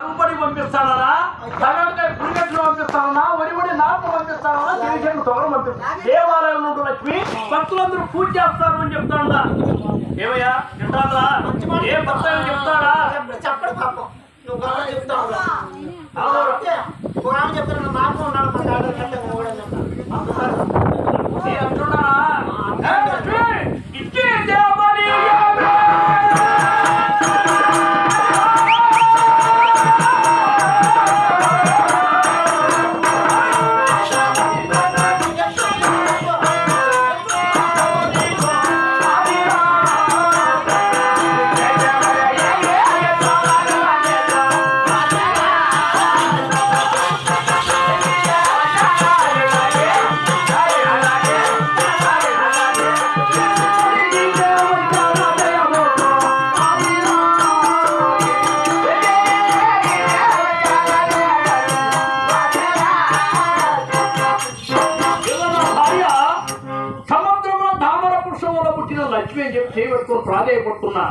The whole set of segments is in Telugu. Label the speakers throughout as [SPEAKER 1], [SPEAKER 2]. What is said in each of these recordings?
[SPEAKER 1] రంపడి పంపిస్తానన్నా సగంకాయ పులిగట్లు పంపిస్తానన్నా వరివడి నాకు పంపిస్తానన్నా గిరిజను తొగర దేవాలయం నుండి లక్ష్మి భక్తులందరూ పూజ చేస్తారు అని చెప్తాడా ఏమయ్యా చెప్తాడా ఏ భక్త చెప్తాడా? పుష్పంలో పుట్టిన లక్ష్మి అని చెప్పి చేయబట్టుకుని ప్రాధాయపడుతున్నా.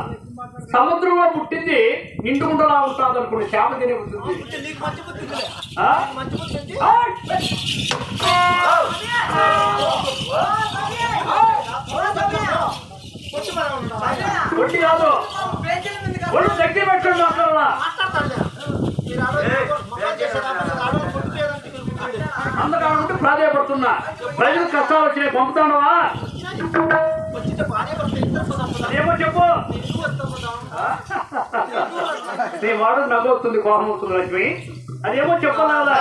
[SPEAKER 1] సముద్రంలో పుట్టింది నిండుగుండలా ఉంటుంది అనుకుని చేప తినే. ఒంటి కాదు. ఒళ్ళు దగ్గర పెట్టండి ప్రాధాయపడుతున్నా. ప్రజలు కష్టాలు వచ్చినాయి పంపుతానవా?
[SPEAKER 2] వచ్చింటే బాగానే పడుతుంది. ఇద్దరు పోదాం, పోదాం.
[SPEAKER 1] ఏమో చెప్పు
[SPEAKER 2] నేను వస్తాం, పోదాం.
[SPEAKER 1] నీ వాడు నవ్వుతుంది కోపం వస్తుంది లక్ష్మి అదేమో చెప్పాలి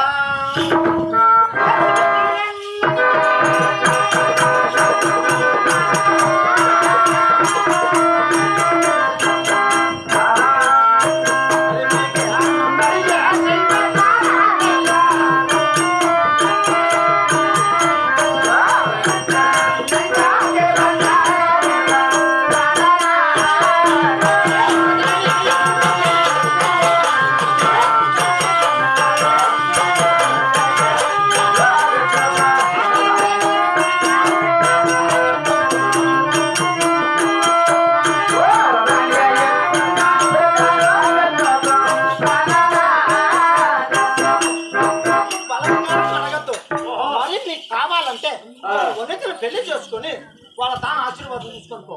[SPEAKER 2] పెళ్ళి చేసుకొని వాళ్ళ తాను ఆశీర్వాదం తీసుకొని పో.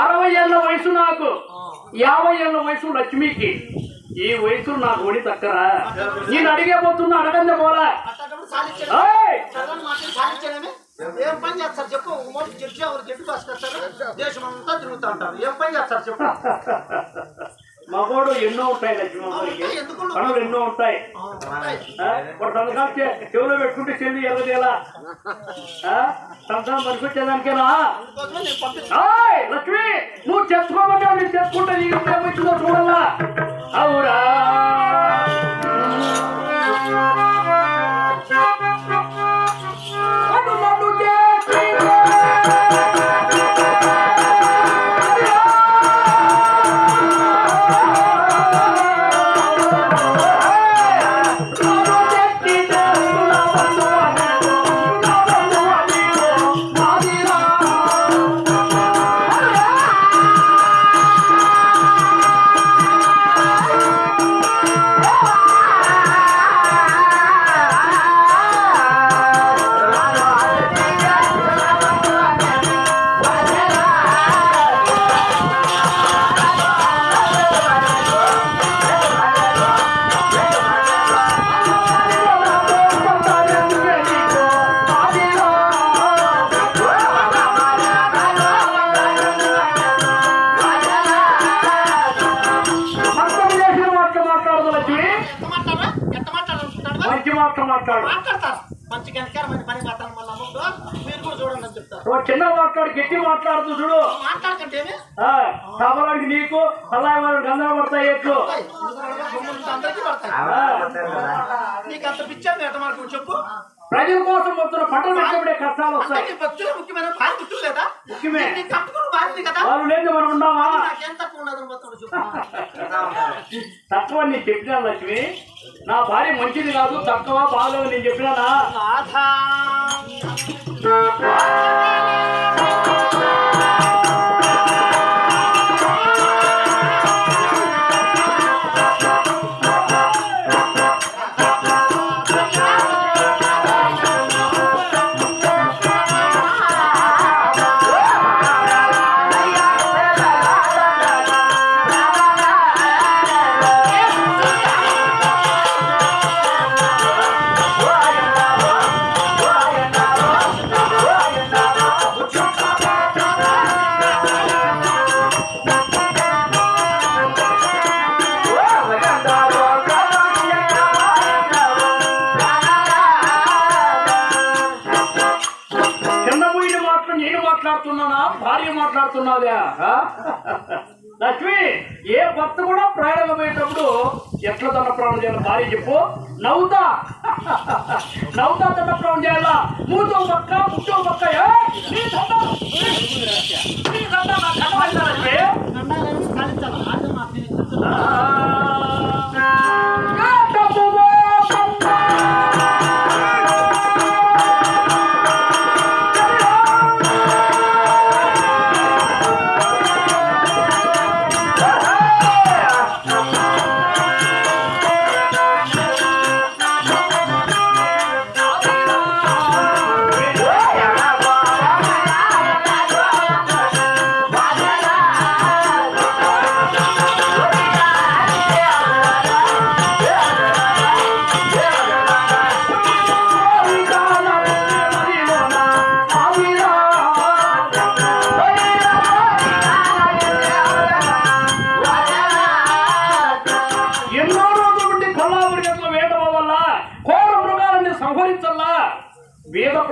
[SPEAKER 1] అరవై ఏళ్ళ వయసు నాకు. యాభై ఏళ్ళ వయసు లక్ష్మికి. ఈ వయసు నాకు ఒడి తక్కరా. నేను అడిగే పోతున్నా అడగందే
[SPEAKER 2] సాధించడమే ఏం పని చేస్తారు చెప్పు. ఒక మోడీ జడ్జి ఎవరు జడ్జి పాసుకొస్తారు దేశం అంతా తిరుగుతూ ఉంటారు. ఏం పని చేస్తారు చెప్పు.
[SPEAKER 1] మగోడు ఎన్నో ఉంటాయి పనులు ఎన్నో ఉంటాయి. ఒక సంతకాలు చే- పెట్టుకుంటే చెల్లి ఎర్రదేలా సంతానం పనికొచ్చేదానికేనా? లక్ష్మి నువ్వు చెప్పుకోమంటే నేను చెప్పుకుంటే నీకు చూడాలా అవురా.
[SPEAKER 2] మాట్లాడాలనుకుంటాడు
[SPEAKER 1] మంచి మాట మాట్లాడు
[SPEAKER 2] మాట్లాడతారు. మంచి గణకరమైన పని మాట్లాడడం వల్ల అమ్ముడు మీరు కూడా చూడండి అని చెప్తారు.
[SPEAKER 1] ఓ చిన్న మాట్లాడు గట్టి మాట్లాడుతూ చూడు.
[SPEAKER 2] మాట్లాడకంటే
[SPEAKER 1] తమలాడికి నీకు అలాగే వాడు గంధం పడతాయి ఎట్లు?
[SPEAKER 2] పడతాయి. ఎందుకంటే బొమ్మలు అందరికీ పడతాయి.
[SPEAKER 1] ఆ,
[SPEAKER 2] నీకు అంత పిచ్చాను ఎట్ట మార్కు చెప్పు.
[SPEAKER 1] ప్రజల కోసం వస్తున్న పంటలు పెట్టినప్పుడే కష్టాలు వస్తాయి.
[SPEAKER 2] ముఖ్యమైన లేదా
[SPEAKER 1] ముఖ్యమే.
[SPEAKER 2] భార్యది కదా?
[SPEAKER 1] వాళ్ళు లేదు మనం
[SPEAKER 2] నాకేం తక్కువ
[SPEAKER 1] నేను చెప్పినా లక్ష్మి. నా భార్య మంచిది కాదు తక్కువ బాగలేదు నేను చెప్పినానా? భార్య మాట్లాడుతున్నావా? ఆ? లక్ష్మి ఏ భర్త కూడా ప్రయాణం పోయేటప్పుడు ఎట్లా దండ ప్రాణం చేయాలి? భార్య చెప్పు. నవ్వుతా. నవ్వుతా దండ ప్రాణం చేయాలా? మూతో పక్క ముట్టో పక్క. లక్ష్మి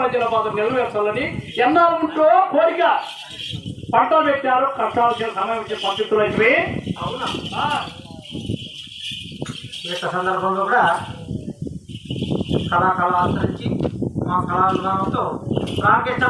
[SPEAKER 1] బాధ నెరవేర్చాలని ఎన్నాళ్ళు ఉంటో కోరిక. పంటలు పెట్టారు కష్టాల్సిన సమయం వచ్చే పరిస్థితులు అయితే
[SPEAKER 2] అవునా?
[SPEAKER 1] ఆ,
[SPEAKER 2] ఈ యొక్క సందర్భంలో కూడా కళాకళ ఆచరించి మా కళాభిమానంతో రామకృష్ణ